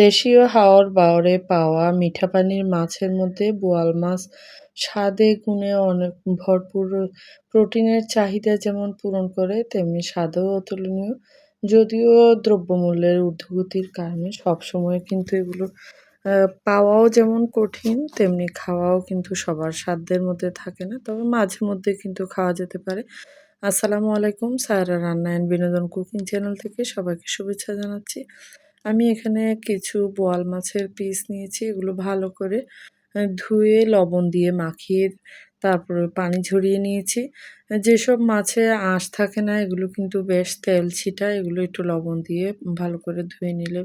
দেশীয় হাওর বাওরে পাওয়া মিঠা পানির মাছের মধ্যে বোয়াল মাছ স্বাদে গুণে অনেক ভরপুর প্রোটিনের চাহিদা যেমন পূরণ করে, তেমনি স্বাদেও অতুলনীয়। যদিও দ্রব্যমূল্যের ঊর্ধ্বগতির কারণে সবসময় কিন্তু এগুলো পাওয়াও যেমন কঠিন, তেমনি খাওয়াও কিন্তু সবার সাধ্যের মধ্যে থাকে না। তবে মাঝে মধ্যে কিন্তু খাওয়া যেতে পারে। আসসালামু আলাইকুম, সায়রা রান্না অ্যান্ড বিনোদন কুকিং চ্যানেল থেকে সবাইকে শুভেচ্ছা জানাচ্ছি। আমি এখানে কিছু বোয়াল মাছের পিস নিয়েছি, এগুলো ভালো করে ধুয়ে, লবণ দিয়ে মাখিয়ে, তারপরে পানি ঝরিয়ে নিয়েছি। যেসব মাছে আঁশ থাকে না, এগুলো কিন্তু বেশ তেল ছিটা, এগুলো একটু লবণ দিয়ে ভালো করে ধুয়ে নিলে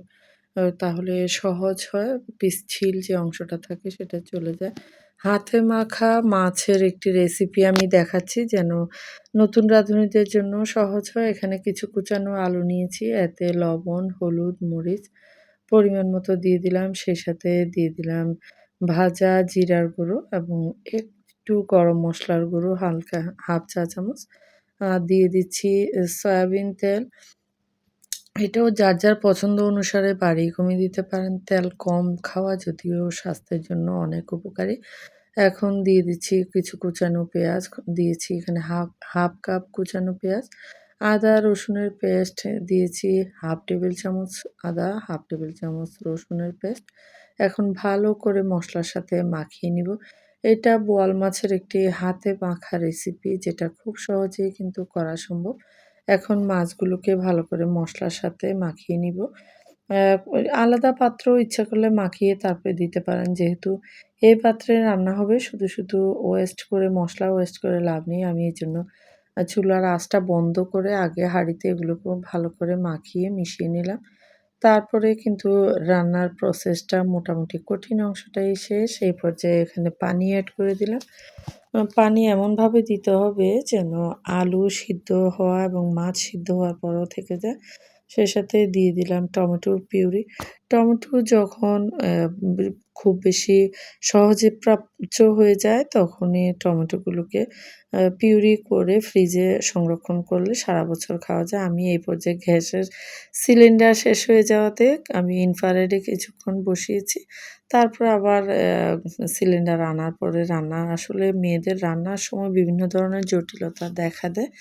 তাহলে সহজ হয়। পিস ছিল যে অংশটা থাকে সেটা চলে যায়। হাতে মাখা মাছের একটি রেসিপি আমি দেখাচ্ছি যেন নতুন রাঁধুনিদের জন্য সহজ হয়। এখানে কিছু কুচানো আলু নিয়েছি, এতে লবণ, হলুদ, মরিচ, পরিমাণ মতো দিয়ে দিলাম। সেই সাথে দিয়ে দিলাম ভাজা জিরার গুঁড়ো এবং একটু গরম মশলার গুঁড়ো, হালকা হাফ চা চামচ। দিয়ে দিচ্ছি সয়াবিন তেল। এটাও যার যার পছন্দ অনুসারে বাড়িয়ে কমিয়ে দিতে পারেন। তেল কম খাওয়া যদিও স্বাস্থ্যের জন্য অনেক উপকারী। এখন দিয়ে দিচ্ছি কিছু কুচানো পেঁয়াজ, দিয়েছি এখানে হাফ হাফ কাপ কুচানো পেঁয়াজ, আদা, রসুনের পেস্ট, দিয়েছি হাফ টেবিল চামচ আদা, হাফ টেবিল চামচ রসুনের পেস্ট। এখন ভালো করে মশলার সাথে মাখিয়ে নিব। এটা বোয়াল মাছের একটি হাতে মাখা রেসিপি যেটা খুব সহজেই কিন্তু করা সম্ভব। এখন মাছগুলোকে ভালো করে মশলার সাথে মাখিয়ে নিব। আলাদা পাত্র ইচ্ছা করলে মাখিয়ে তারপরে দিতে পারেন। যেহেতু এই পাত্রে রান্না হবে, শুধু শুধু ওয়েস্ট করে, মশলা ওয়েস্ট করে লাভ নেই। আমি এই জন্য চুলার আঁচটা বন্ধ করে আগে হাঁড়িতে এগুলোকে ভালো করে মাখিয়ে মিশিয়ে নিলাম। তারপরে কিন্তু রান্নার প্রসেসটা মোটামুটি কঠিন অংশটাই শেষ। এই পর্যায়ে এখানে পানি অ্যাড করে দিলাম। পানি এমনভাবে দিতে হবে যেন আলু সিদ্ধ হওয়া এবং মাছ সিদ্ধ হওয়ার পরও থেকে যায়। সেই সাথে দিয়ে দিলাম টমেটোর পিউরি। টমেটো যখন খুব বেশি সহজে প্রাপ্য হয়ে যায়, তখনই টমেটোগুলোকে পিউরি করে ফ্রিজে সংরক্ষণ করলে সারা বছর খাওয়া যায়। আমি এই পর্যায়ে গ্যাসের সিলিন্ডার শেষ হয়ে যাওয়াতে আমি ইনফারেডে কিছুক্ষণ বসিয়েছি। তারপর আবার সিলিন্ডার আনার পরে রান্না, আসলে মেয়েদের রান্নার সময় বিভিন্ন ধরনের জটিলতা দেখা দেয়।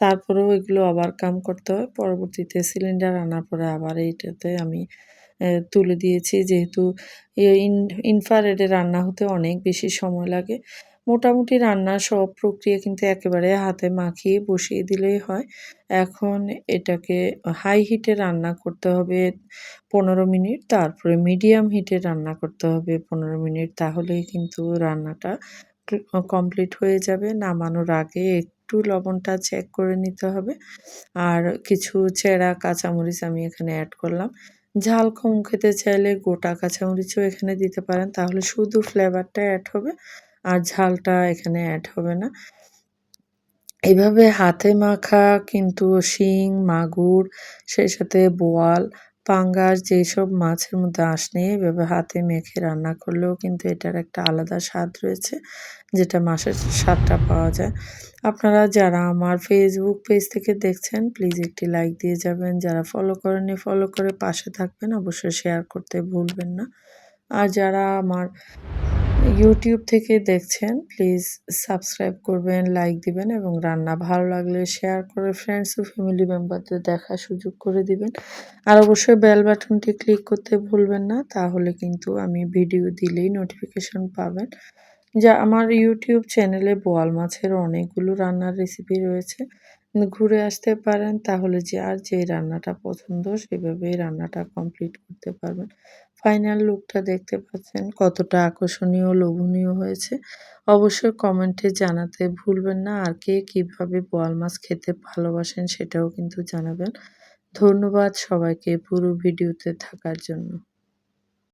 তারপরেও এগুলো আবার কাম করতে হয়। পরবর্তীতে সিলিন্ডার আনার পরে আবার এইটাতে আমি তুলে দিয়েছি। যেহেতু ইনফ্রারেডে রান্না হতে অনেক বেশি সময় লাগে। মোটামুটি রান্নার সব প্রক্রিয়া কিন্তু একেবারে হাতে মাখিয়ে বসিয়ে দিলেই হয়। এখন এটাকে হাই হিটে রান্না করতে হবে পনেরো মিনিট, তারপরে মিডিয়াম হিটে রান্না করতে হবে পনেরো মিনিট। তাহলেই কিন্তু রান্নাটা কমপ্লিট হয়ে যাবে। নামানোর আগে একটু লবণটা চেক করে নিতে হবে। আর কিছু চেরা, কাঁচামরিচ আমি এখানে অ্যাড করলাম। ঝাল কম খেতে চাইলে গোটা কাঁচামরিচও এখানে দিতে পারেন। তাহলে শুধু ফ্লেভারটা অ্যাড হবে আর ঝালটা এখানে অ্যাড হবে না। এভাবে হাতে মাখা কিন্তু শিং, মাগুর, সেই সাথে বোয়াল পাঙ্গাস যেসব মাছের মধ্যে আঁশ নেই এভাবে হাতে মেখে রান্না করলেও কিন্তু এটার একটা আলাদা স্বাদ রয়েছে, যেটা মাছের স্বাদটা পাওয়া যায়। আপনারা যারা আমার ফেসবুক পেজ থেকে দেখছেন প্লিজ একটি লাইক দিয়ে যাবেন। যারা ফলো করেননি ফলো করে পাশে থাকবেন। অবশ্যই শেয়ার করতে ভুলবেন না। আর যারা আমার ইউটিউব থেকে দেখছেন প্লিজ সাবস্ক্রাইব করবেন লাইক দিবেন এবং রান্না ভালো লাগলে শেয়ার করে ফ্রেন্ডস ও ফ্যামিলি মেম্বারদের দেখার সুযোগ করে দিবেন। আর অবশ্যই বেল বাটনটি ক্লিক করতে ভুলবেন না, তাহলে কিন্তু আমি ভিডিও দিলেই নোটিফিকেশন পাবেন। যা আমার ইউটিউব চ্যানেলে বোয়াল মাছের অনেকগুলো রান্নার রেসিপি রয়েছে। ঘুরে আসতে পারেন, তাহলে যে আর যে রান্নাটা পছন্দ সেভাবেই রান্নাটা কমপ্লিট করতে পারবেন। ফাইনাল লুকটা দেখতে পাচ্ছেন, কতটা আকর্ষণীয়, লোভনীয় হয়েছে। অবশ্যই কমেন্টে জানাতে ভুলবেন না, আর কে কীভাবে বোয়াল মাছ খেতে ভালোবাসেন সেটাও কিন্তু জানাবেন। ধন্যবাদ সবাইকে পুরো ভিডিওতে থাকার জন্য।